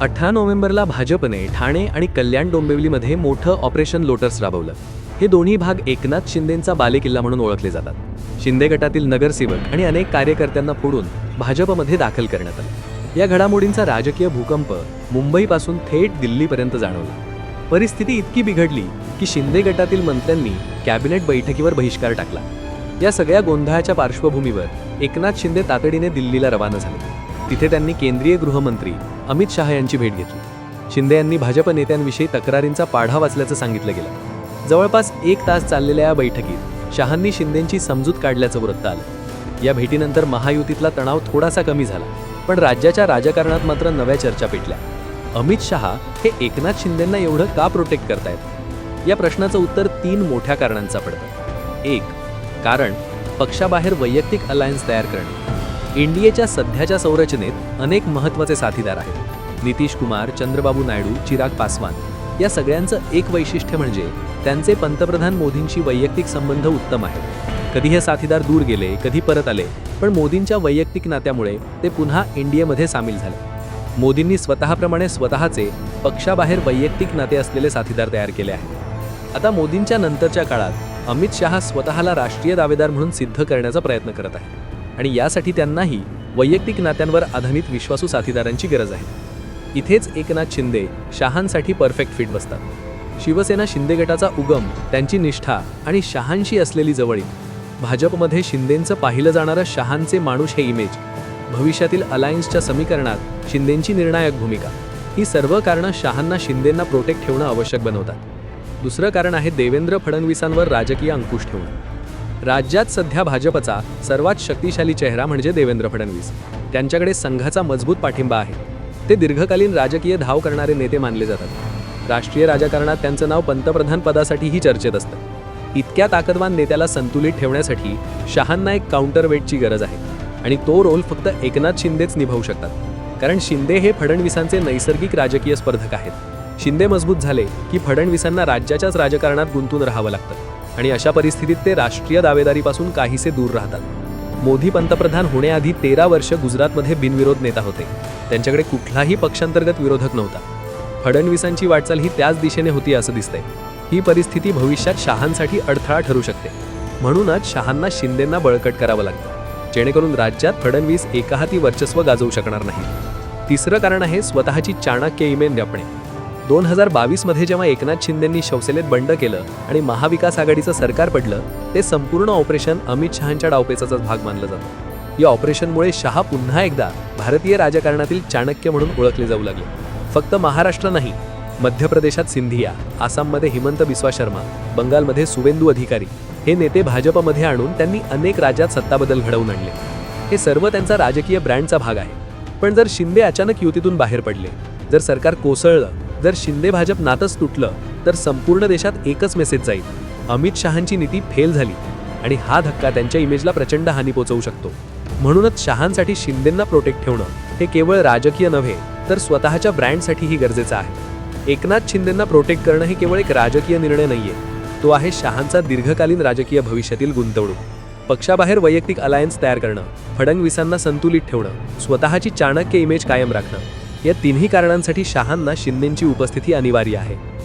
अठरा नोव्हेंबरला भाजपने ठाणे आणि कल्याण डोंबिवलीमध्ये मोठं ऑपरेशन लोटर्स राबवलं. हे दोन्ही भाग एकनाथ शिंदेंचा बालेकिल्ला म्हणून ओळखले जातात. शिंदे गटातील नगरसेवक आणि अनेक कार्यकर्त्यांना फोडून भाजपमध्ये दाखल करण्यात आलं. या घडामोडींचा राजकीय भूकंप मुंबईपासून थेट दिल्लीपर्यंत जाणवला. परिस्थिती इतकी बिघडली की शिंदे गटातील मंत्र्यांनी कॅबिनेट बैठकीवर बहिष्कार टाकला. या सगळ्या गोंधळाच्या पार्श्वभूमीवर एकनाथ शिंदे तातडीने दिल्लीला रवाना झाले. तिथे त्यांनी केंद्रीय गृहमंत्री अमित शहा यांची भेट घेतली. शिंदे यांनी भाजप नेत्यांविषयी तक्रारींचा पाढा वाचल्याचं सांगितलं गेलं. जवळपास एक तास चाललेल्या या बैठकीत शहांनी शिंदेंची समजूत काढल्याचं वृत्त आलं. या भेटीनंतर महायुतीतला तणाव थोडासा कमी झाला पण राज्याच्या राजकारणात मात्र नव्या चर्चा पेटल्या. अमित शहा हे एकनाथ शिंदेंना एवढं का प्रोटेक्ट करतायत? या प्रश्नाचं उत्तर तीन मोठ्या कारणांचा पडतं. एक कारण पक्षाबाहेर वैयक्तिक अलायन्स तयार करणे. एनडीएच्या सध्याच्या संरचनेत अनेक महत्त्वाचे साथीदार आहेत. नितीश कुमार चंद्रबाबू नायडू चिराग पासवान. या सगळ्यांचं एक वैशिष्ट्य म्हणजे त्यांचे पंतप्रधान मोदींशी वैयक्तिक संबंध उत्तम आहेत. कधी हे साथीदार दूर गेले कधी परत आले पण मोदींच्या वैयक्तिक नात्यामुळे ते पुन्हा एनडीएमध्ये सामील झाले. मोदींनी स्वतःप्रमाणे स्वतःचे पक्षाबाहेर वैयक्तिक नाते असलेले साथीदार तयार केले आहेत. आता मोदींच्या नंतरच्या काळात अमित शहा स्वतःला राष्ट्रीय दावेदार म्हणून सिद्ध करण्याचा प्रयत्न करत आहे आणि यासाठी त्यांनाही वैयक्तिक नात्यांवर आधारित विश्वासू साथीदारांची गरज आहे. इथेच एकनाथ शिंदे शहांसाठी परफेक्ट फिट बसतात. शिवसेना शिंदे गटाचा उगम त्यांची निष्ठा आणि शहांशी असलेली जवळीक भाजपमध्ये शिंदेंचं पाहिलं जाणारं शहांचे माणूस हे इमेज भविष्यातील अलायन्सच्या समीकरणात शिंदेंची निर्णायक भूमिका ही सर्व कारणं शहांना शिंदेंना प्रोटेक्ट ठेवणं आवश्यक बनवतात. दुसरं कारण आहे देवेंद्र फडणवीसांवर राजकीय अंकुश ठेवणं. राज्यात सध्या भाजपचा सर्वात शक्तिशाली चेहरा म्हणजे देवेंद्र फडणवीस. त्यांच्याकडे संघाचा मजबूत पाठिंबा आहे. ते दीर्घकालीन राजकीय धाव करणारे नेते मानले जातात. राष्ट्रीय राजकारणात त्यांचं नाव पंतप्रधान पदासाठीही चर्चेत असतं. इतक्या ताकदवान नेत्याला संतुलित ठेवण्यासाठी शहांना एक काउंटर वेटची गरज आहे आणि तो रोल फक्त एकनाथ शिंदेच निभावू शकतात. कारण शिंदे हे फडणवीसांचे नैसर्गिक राजकीय स्पर्धक आहेत. शिंदे मजबूत झाले की फडणवीसांना राज्याच्याच राजकारणात गुंतून राहावं लागतं. आणि अशा परिस्थितीत ते राष्ट्रीय दावेदारीपासून काहीसे दूर राहतात. मोदी पंतप्रधान होण्याआधी तेरा वर्ष गुजरातमध्ये बिनविरोध नेता होते. त्यांच्याकडे कुठलाही पक्षांतर्गत विरोधक नव्हता. फडणवीसांची वाटचाल ही त्याच दिशेने होती असं दिसतंय. ही परिस्थिती भविष्यात शहांसाठी अडथळा ठरू शकते. म्हणूनच शहांना शिंदेंना बळकट करावं लागतं. जेणेकरून राज्यात फडणवीस एकाहाती वर्चस्व गाजवू शकणार नाही. तिसरं कारण आहे स्वतःची चाणक्य इमेन जपणे. दोन हजार बावीसमध्ये जेव्हा एकनाथ शिंदेंनी शिवसेनेत बंड केलं आणि महाविकास आघाडीचं सरकार पडलं ते संपूर्ण ऑपरेशन अमित शहांच्या डावपेचाचाच भाग मानलं जातं. या ऑपरेशनमुळे शहा पुन्हा एकदा भारतीय राजकारणातील चाणक्य म्हणून ओळखले जाऊ लागले. फक्त महाराष्ट्र नाही मध्य प्रदेशात सिंधिया आसाममध्ये हिमंत बिस्वा शर्मा बंगालमध्ये सुवेंदू अधिकारी हे नेते भाजपमध्ये आणून त्यांनी अनेक राज्यात सत्ताबदल घडवून आणले. हे सर्व त्यांचा राजकीय ब्रँडचा भाग आहे. पण जर शिंदे अचानक युतीतून बाहेर पडले जर सरकार कोसळलं जर शिंदे भाजप नातच तुटलं तर संपूर्ण देशात एकच मेसेज जाईल. अमित शहांची नीती फेल झाली आणि हा धक्का त्यांच्या इमेजला प्रचंड हानी पोचवू शकतो. म्हणूनच शहांसाठी शिंदेंना प्रोटेक्ट ठेवणं हे केवळ राजकीय नव्हे तर स्वतःच्या ब्रँडसाठीही गरजेचं आहे. एकनाथ शिंदेंना प्रोटेक्ट करणं हे केवळ एक राजकीय निर्णय नाहीये. तो आहे शहांचा दीर्घकालीन राजकीय भविष्यातील गुंतवणूक. पक्षाबाहेर वैयक्तिक अलायन्स तयार करणं फडणवीसांना संतुलित ठेवणं स्वतःची चाणक्य इमेज कायम राखणं. या तिन्ही कारणांसाठी शहांना शिंदेंची उपस्थिती अनिवार्य आहे.